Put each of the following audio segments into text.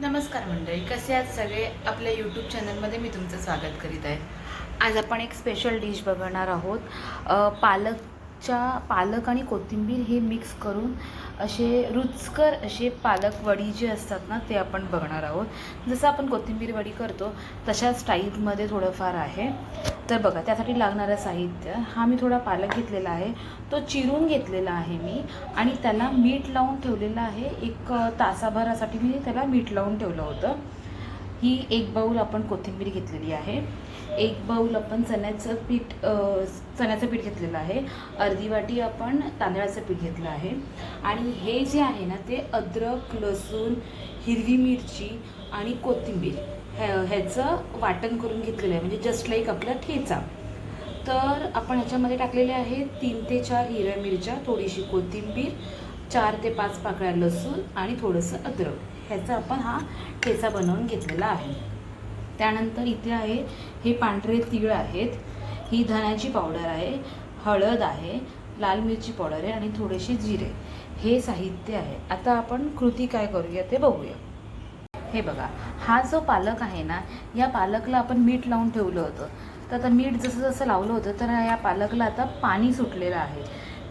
नमस्कार मंडळी कसे आहात सगळे? आपल्या यूट्यूब चॅनलमध्ये मी तुमचं स्वागत करीत आहे. आज आपण एक स्पेशल डिश बघणार आहोत. पालकच्या पालक आणि कोथिंबीर हे मिक्स करून असे रुचकर असे पालक वडी जे असतात ना ते आपण बघणार आहोत. जसं आपण कोथिंबीर वडी करतो तशाच टाईपमध्ये थोडंफार आहे. तर बघा त्यासाठी लागणारं साहित्य हा मी थोडा पालक घेतलेला आहे. तो चिरून घेतलेला आहे मी आणि त्याला मीठ लावून ठेवलेलं आहे. एक तासाभरासाठी मी त्याला मीठ लावून ठेवलं होतं. ही एक बाऊल आपण कोथिंबीर घेतलेली आहे. एक बाऊल आपण चण्याचं पीठ चण्याचं पीठ घेतलेलं आहे. अर्धी वाटी आपण तांदळाचं पीठ घेतलं आहे. आणि हे जे आहे ना ते अद्रक लसूण हिरवी मिरची आणि कोथिंबीर. ह्या ह्याचं वाटण करून घेतलेलं आहे. म्हणजे जस्ट लाईक आपला ठेचा. तर आपण ह्याच्यामध्ये टाकलेले आहे तीन ते चार हिरव्या मिरच्या थोडीशी कोथिंबीर चार ते पाच पाकळ्या लसूण आणि थोडंसं अद्रक. ह्याचा आपण हा ठेचा बनवून घेतलेला आहे. त्यानंतर इथे आहे हे पांढरे तीळ आहेत. ही धण्याची पावडर आहे हळद आहे लाल मिरची पावडर आहे आणि थोडेसे जिरे. हे साहित्य आहे. आता आपण कृती काय करूया ते बघूया. हे बघा हा जो पालक आहे ना या पालकला आपण मीठ लावून ठेवलं होतं. तर आता मीठ जसं जसं लावलं होतं तर या पालकला आता पाणी सुटलेलं आहे.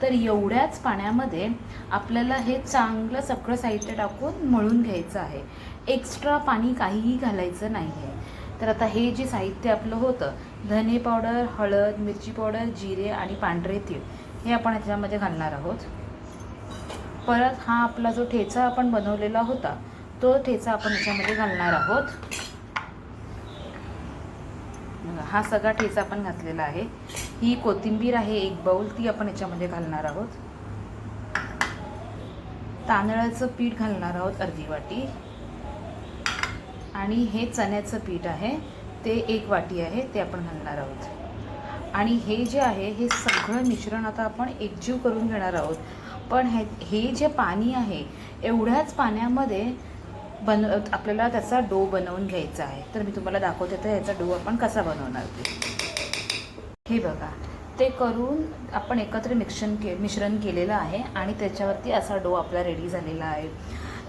तर एवढ्याच पाण्यामध्ये आपल्याला हे चांगलं सगळं साहित्य टाकून मळून घ्यायचं आहे. एक्स्ट्रा पाणी काहीही घालायचं नाही आहे तर आता हे जे साहित्य आपलं होतं धने पावडर हळद मिरची पावडर जिरे आणि पांढरे तीळ हे आपण ह्याच्यामध्ये घालणार आहोत. परत हा आपला जो ठेचा आपण बनवलेला होता तो ठेचा आपण याच्यामध्ये घालणार आहोत. हा सगळा ठेचा आपण घातलेला आहे. ही कोथिंबीर आहे एक बाऊल ती आपण याच्यामध्ये घालणार आहोत. तांदळाचं पीठ घालणार आहोत अर्धी वाटी. आणि हे चण्याचं पीठ आहे ते एक वाटी आहे ते आपण घालणार आहोत. आणि हे जे आहे हे सगळं मिश्रण आता आपण एकजीव करून घेणार आहोत. पण हे हे जे पाणी आहे एवढ्याच पाण्यामध्ये बन आपल्याला त्याचा डो बनवून घ्यायचा आहे. तर मी तुम्हाला दाखवते तर याचा डो आपण कसा बनवणार ते. हे बघा ते करून आपण एकत्र मिश्रण के मिश्रण केलेलं आहे आणि त्याच्यावरती असा डो आपला रेडी झालेला आहे.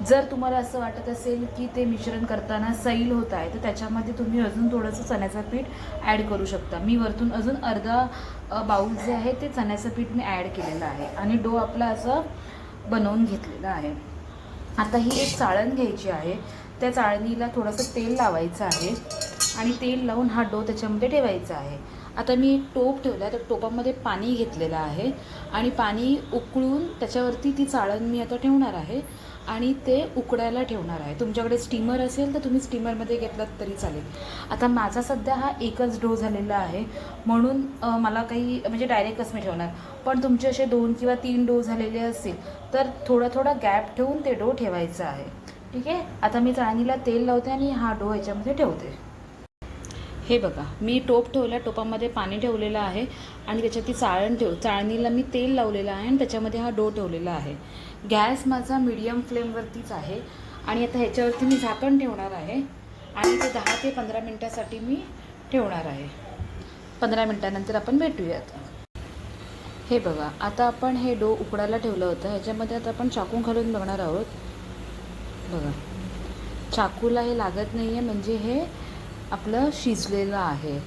जर तुम्हाला असं वाटत असेल की ते मिश्रण करताना सैल होत आहे तर त्याच्यामध्ये तुम्ही अजून थोडंसं चण्याचं पीठ ॲड करू शकता. मी वरतून अजून अर्धा बाऊल जे आहे ते चण्याचं पीठ मी ॲड केलेलं आहे. आणि डो आपला असं बनवून घेतलेला आहे. आता ही एक चाळण घ्यायची आहे. त्या चाळणीला थोडंसं तेल लावायचं आहे. आणि तेल लावून हा डो त्याच्यामध्ये ठेवायचा आहे. आता मी टोप ठेवला आहे तर टोपामध्ये पाणी घेतलेलं आहे आणि पाणी उकळून त्याच्यावरती ती चाळण मी आता ठेवणार आहे आणि ते उकडायला ठेवणार आहे. तुमच्याकडे स्टीमर असेल तर तुम्ही स्टीमरमध्ये घेतलात तरी चालेल. आता माझा सध्या हा एकच डो झालेला आहे म्हणून मला काही म्हणजे डायरेक्टच मी ठेवणार? पण तुमचे असे दोन किंवा तीन डो झालेले असतील तर थोडा थोडा गॅप ठेवून ते डो ठेवायचा आहे. ठीक आहे? आता मी चाळणीला तेल लावते आणि हा डो ह्याच्यामध्ये ठेवते. हे बघा मी टोप ठेवला टोपामध्ये पाणी ठेवलेलं आहे आणि त्याच्यात ती चाळण ठेव चाळणीला मी तेल लावलेलं आहे आणि त्याच्यामध्ये हा डो ठेवलेला आहे. गॅस माझा मीडियम फ्लेमवरतीच आहे आणि आता ह्याच्यावरती मी झाकण ठेवणार आहे आणि ते दहा ते पंधरा मिनटासाठी मी ठेवणार आहे. पंधरा मिनटानंतर आपण भेटूयात. हे बघा आता आपण हे डो उकडायला ठेवलं होतं ह्याच्यामध्ये आता आपण चाकू घालून बघणार आहोत. बघा चाकूला हे लागत नाही आहे म्हणजे हे आपलं शिजलेलं आहे.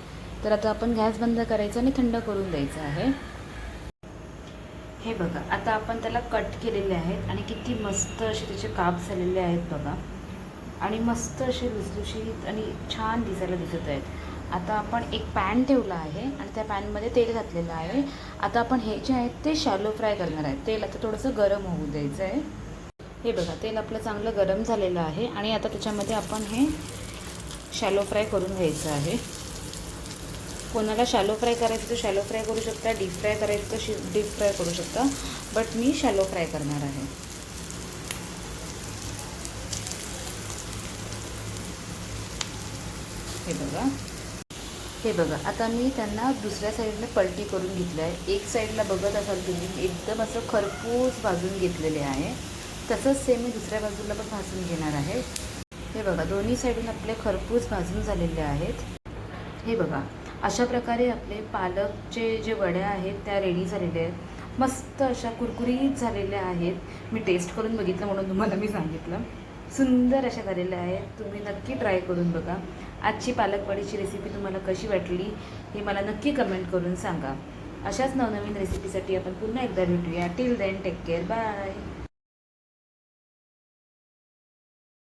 तर आता आपण गॅस बंद करायचा आणि थंड करून द्यायचं आहे. हे बघा आता आपण त्याला कट केलेले आहेत आणि किती मस्त असे त्याचे काप झालेले आहेत बघा. आणि मस्त असे लुसलुशीत आणि छान दिसायला दिसत आहेत. आता आपण एक पॅन ठेवला आहे आणि त्या पॅनमध्ये तेल घातलेलं आहे. आता आपण हे जे आहेत ते शॅलो फ्राय करणार आहे तेल आता थोडंसं गरम होऊ द्यायचं आहे हे बघा तेल आपलं चांगलं गरम झालेलं आहे. आणि आता त्याच्यामध्ये आपण हे शॅलो फ्राय करून घ्यायचं आहे. कोणाला शॅलो फ्राय करायचं तर शॅलो फ्राय करू शकता डीप फ्राय करायचं तर शि डीप फ्राय करू शकता. बट मी शॅलो फ्राय करणार आहे. हे बघा. हे बघा आता मी त्यांना दुसऱ्या साईडने पलटी करून घेतलं आहे. एक साईडला बघत असाल तुम्ही एकदम असं खरपूस भाजून घेतलेले आहे. तसंच सेम मी दुसऱ्या बाजूला पण भाजून घेणार आहे. हे बघा दोन्ही साईडून आपले खरपूस भाजून झालेले आहेत. हे बघा अशा प्रकारे आपले पालकचे जे वड्या आहेत त्या रेडी झालेल्या आहेत. मस्त अशा कुरकुरीत झालेल्या आहेत. मी टेस्ट करून बघितलं म्हणून तुम्हाला मी सांगितलं. सुंदर अशा झालेल्या आहेत. तुम्ही नक्की ट्राय करून बघा. आजची पालकवडीची रेसिपी तुम्हाला कशी वाटली हे मला नक्की कमेंट करून सांगा. अशाच नवनवीन रेसिपीसाठी आपण पुन्हा एकदा भेटूया. Till then take care bye